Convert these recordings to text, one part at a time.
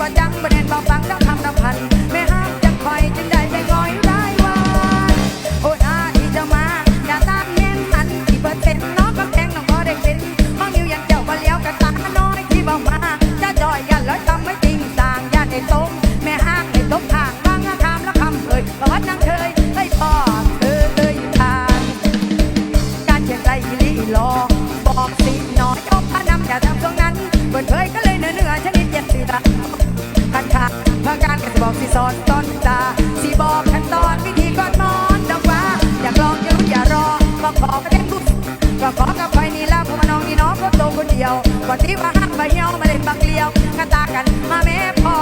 บ่จังบ่แด่นบ่ฟังน้ำทำน้ำพัน แม่ห้ามจะคอยจึงได้ไปงอยรายวันโอ้นาที่จะมาอย่าต้านแน่นอันที่เปอร์เซ็นน้องก็แข็งน้องก็ได้เป็นห้องอยู่อย่างเจ้าบ่เลี้ยวกระตาน้อยที่บ่มาจะจอยยันร้อยทำไม่จริงส่างยันไอ้ต้มแม่ห้ามไอ้ต้มทางบางคำแล้วคำเอ่ยบ่ฮัดนางเคยไอ้พ่อเธอเลยทานการเขียนใจลีลอบอกสิน้อยยกพานำอย่าทำตรงนั้นเปิดเผยก็เลยเนื้อเนื้อชนิดเย็ดสีตา บอกสิสอนต้นตา สิบอกขั้นตอนวิธีก่อนนอนดอกว่า อย่ากลองอย่ารู้อย่ารอก็ขอก็ได้ทุกก็ขอกับไปนี่แล้วพวกน้องนี่น้องก็โตคนเดียวก่อนที่ว่าหักมมาเหี่ยวมาเล่นบักเลี้ยวขันตากันมาแม่พ่อ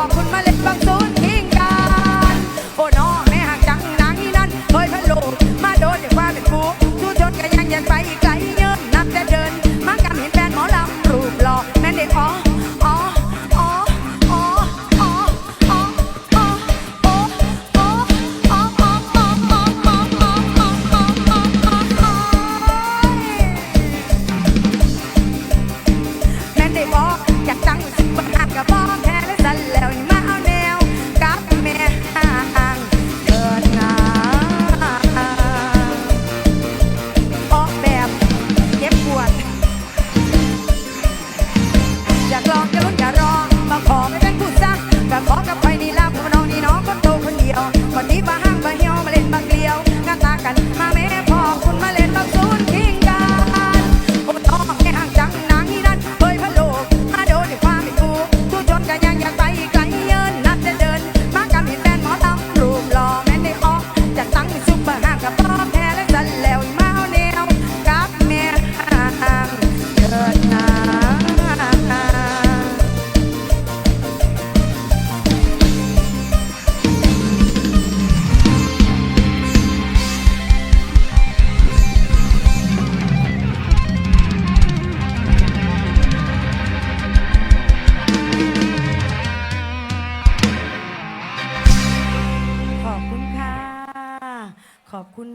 ขอบคุณ